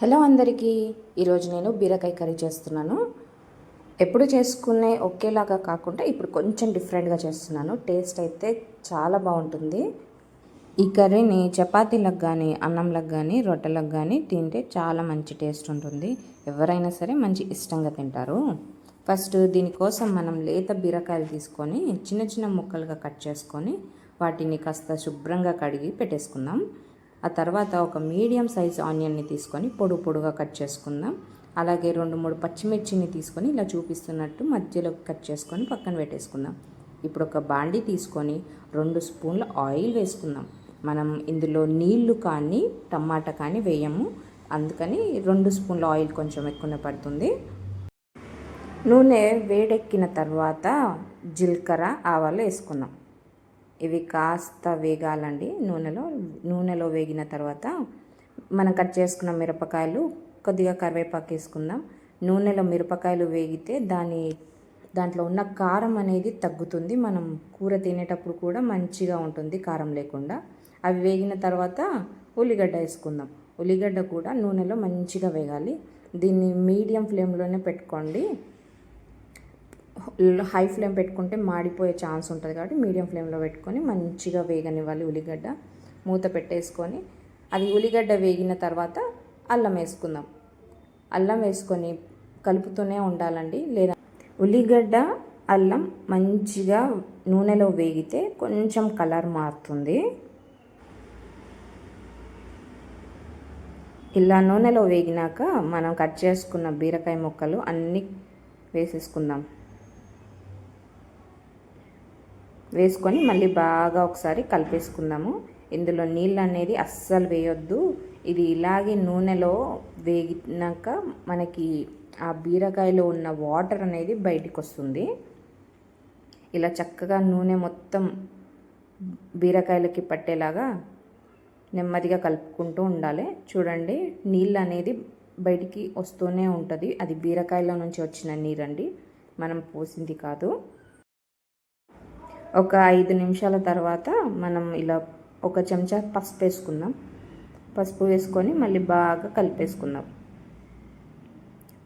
Hello అందరికీ ఈరోజు నేను బీరకాయ కర్రీ చేస్తున్నాను. ఎప్పుడు చేసుకునే ఒకేలాగా కాకుండా ఇప్పుడు కొంచెం డిఫరెంట్గా చేస్తున్నాను. టేస్ట్ అయితే చాలా బాగుంటుంది. ఈ కర్రీని చపాతీలకు కానీ అన్నంలకు కానీ రొట్టెలకు కానీ తింటే చాలా మంచి టేస్ట్ ఉంటుంది. ఎవరైనా సరే మంచి ఇష్టంగా తింటారు. ఫస్ట్ దీనికోసం మనం లేత బీరకాయలు తీసుకొని చిన్న చిన్న ముక్కలుగా కట్ చేసుకొని వాటిని కాస్త శుభ్రంగా కడిగి పెట్టేసుకుందాం. ఆ తర్వాత ఒక మీడియం సైజ్ ఆనియన్ని తీసుకొని పొడు పొడుగా కట్ చేసుకుందాం. అలాగే రెండు మూడు పచ్చిమిర్చిని తీసుకొని ఇలా చూపిస్తున్నట్టు మధ్యలో కట్ చేసుకొని పక్కన పెట్టేసుకుందాం. ఇప్పుడు ఒక బాండి తీసుకొని రెండు స్పూన్ల ఆయిల్ వేసుకుందాం. మనం ఇందులో నీళ్ళు కానీ టమాటా కానీ వేయము. అందుకని రెండు స్పూన్ల ఆయిల్ కొంచెం ఎక్కువ పడుతుంది. నూనె వేడెక్కిన తర్వాత జీలకర్ర ఆవాలు వేసుకుందాం. ఇవి కాస్త వేగాలండి. నూనెలో నూనెలో వేగిన తర్వాత మనం కట్ చేసుకున్న మిరపకాయలు కొద్దిగా కరివేపాకు వేసుకుందాం. నూనెలో మిరపకాయలు వేగితే దాని దాంట్లో ఉన్న కారం అనేది తగ్గుతుంది. మనం కూర తినేటప్పుడు కూడా మంచిగా ఉంటుంది కారం లేకుండా. అవి వేగిన తర్వాత ఉల్లిగడ్డ వేసుకుందాం. ఉల్లిగడ్డ కూడా నూనెలో మంచిగా వేగాలి. దీన్ని మీడియం ఫ్లేమ్లోనే పెట్టుకోండి. హై ఫ్లేమ్ పెట్టుకుంటే మాడిపోయే ఛాన్స్ ఉంటుంది కాబట్టి మీడియం ఫ్లేమ్లో పెట్టుకొని మంచిగా వేగనివ్వాలి ఉల్లిగడ్డ. మూత పెట్టేసుకొని అది ఉల్లిగడ్డ వేగిన తర్వాత అల్లం వేసుకుందాం. అల్లం వేసుకొని కలుపుతూనే ఉండాలండి. లేదా ఉల్లిగడ్డ అల్లం మంచిగా నూనెలో వేగితే కొంచెం కలర్ మారుతుంది. ఇలా నూనెలో వేగినాక మనం కట్ చేసుకున్న బీరకాయ ముక్కలు అన్నీ వేసేసుకుందాం. వేసుకొని మళ్ళీ బాగా ఒకసారి కలిపేసుకుందాము. ఇందులో నీళ్ళు అనేది అస్సలు వేయొద్దు. ఇది ఇలాగే నూనెలో వేగినాక మనకి ఆ బీరకాయలో ఉన్న వాటర్ అనేది బయటికి వస్తుంది ఇలా చక్కగా నూనె మొత్తం బీరకాయలకి పట్టేలాగా నెమ్మదిగా కలుపుకుంటూ ఉండాలి. చూడండి నీళ్ళు అనేది బయటికి వస్తూనే ఉంటుంది. అది బీరకాయలో నుంచి వచ్చిన నీరండి. మనం పోసింది కాదు. ఒక ఐదు నిమిషాల తర్వాత మనం ఇలా ఒక చెంచా పసుపు వేసుకుందాం. పసుపు వేసుకొని మళ్ళీ బాగా కలిపేసుకుందాం.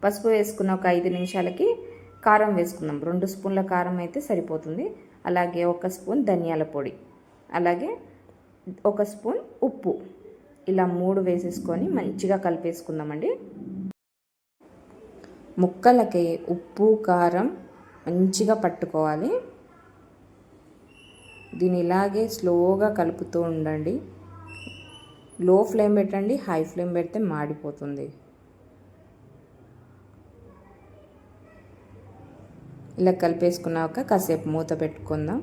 పసుపు వేసుకున్న ఒక ఐదు నిమిషాలకి కారం వేసుకుందాం. రెండు స్పూన్ల కారం అయితే సరిపోతుంది. అలాగే ఒక స్పూన్ ధనియాల పొడి. అలాగే ఒక స్పూన్ ఉప్పు. ఇలా మూడు వేసేసుకొని మంచిగా కలిపేసుకుందామండి. ముక్కలకి ఉప్పు కారం మంచిగా పట్టుకోవాలి. దీన్ని ఇలాగే స్లోగా కలుపుతూ ఉండండి. లో ఫ్లేమ్ పెట్టండి హై ఫ్లేమ్ పెడితే మాడిపోతుంది. ఇలా కలిపేసుకున్నాక కాసేపు మూత పెట్టుకుందాం.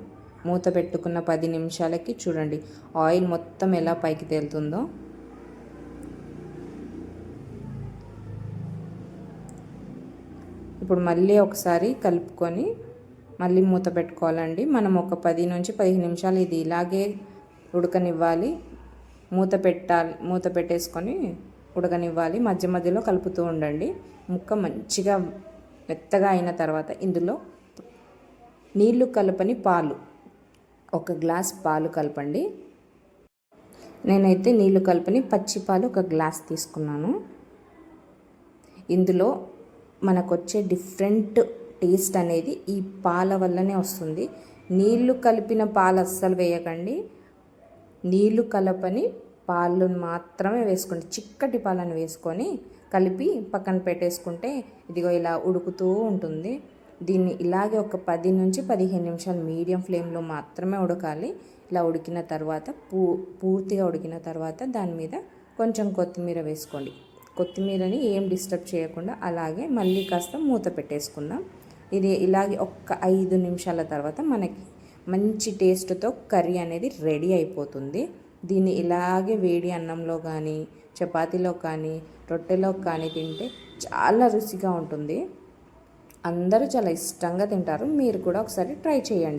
మూత పెట్టుకున్న పది నిమిషాలకి చూడండి ఆయిల్ మొత్తం ఎలా పైకి తేలుతుందో. ఇప్పుడు మళ్ళీ ఒకసారి కలుపుకొని మళ్ళీ మూత పెట్టుకోవాలండి. మనం ఒక పది నుంచి పదిహేను నిమిషాలు ఇది ఇలాగే ఉడకనివ్వాలి. మూత పెట్టాలి మూత పెట్టేసుకొని ఉడకనివ్వాలి. మధ్య మధ్యలో కలుపుతూ ఉండండి. ముక్క మంచిగా మెత్తగా అయిన తర్వాత ఇందులో నీళ్ళు కలపని పాలు ఒక గ్లాస్ పాలు కలపండి. నేనైతే నీళ్ళు కలపని పచ్చి పాలు ఒక గ్లాస్ తీసుకున్నాను. ఇందులో మనకొచ్చే డిఫరెంట్ టేస్ట్ అనేది ఈ పాల వల్లనే వస్తుంది. నీళ్ళు కలిపిన పాలు అస్సలు వేయకండి. నీళ్ళు కలపని పాలు మాత్రమే వేసుకోండి. చిక్కటి పాలను వేసుకొని కలిపి పక్కన పెట్టేసుకుంటే ఇదిగో ఇలా ఉడుకుతూ ఉంటుంది. దీన్ని ఇలాగే ఒక పది నుంచి పదిహేను నిమిషాలు మీడియం ఫ్లేమ్లో మాత్రమే ఉడకాలి. ఇలా ఉడికిన తర్వాత పూ పూర్తిగా ఉడికిన తర్వాత దాని మీద కొంచెం కొత్తిమీర వేసుకోండి. కొత్తిమీరని ఏం డిస్టర్బ్ చేయకుండా అలాగే మళ్ళీ కాస్త మూత పెట్టేసుకుందాం. ఇది ఇలాగే ఒక్క ఐదు నిమిషాల తర్వాత మనకి మంచి టేస్ట్తో కర్రీ అనేది రెడీ అయిపోతుంది. దీన్ని ఇలాగే వేడి అన్నంలో కానీ చపాతీలో కానీ రొట్టెలో కానీ తింటే చాలా రుచిగా ఉంటుంది. అందరూ చాలా ఇష్టంగా తింటారు. మీరు కూడా ఒకసారి ట్రై చేయండి.